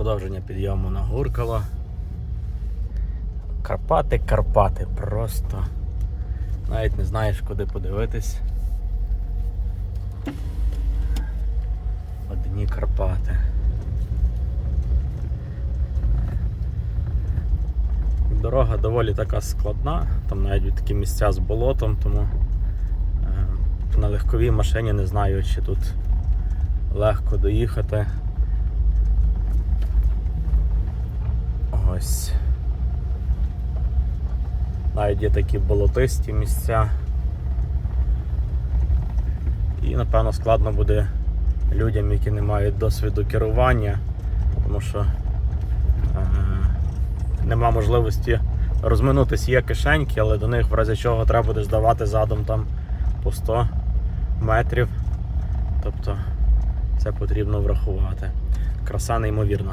Продовження підйому на Гуркало. Карпати, Карпати, просто навіть не знаєш, куди подивитись. Одні Карпати. Дорога доволі така складна, там навіть такі місця з болотом, тому е, на легковій машині не знаю, чи тут легко доїхати. Ось. Навіть є такі болотисті місця. І напевно складно буде людям, які не мають досвіду керування, тому що е, нема можливості розминутися. Є кишеньки, але до них в разі чого треба буде здавати задом там по 100 метрів. Тобто це потрібно врахувати. Краса неймовірна.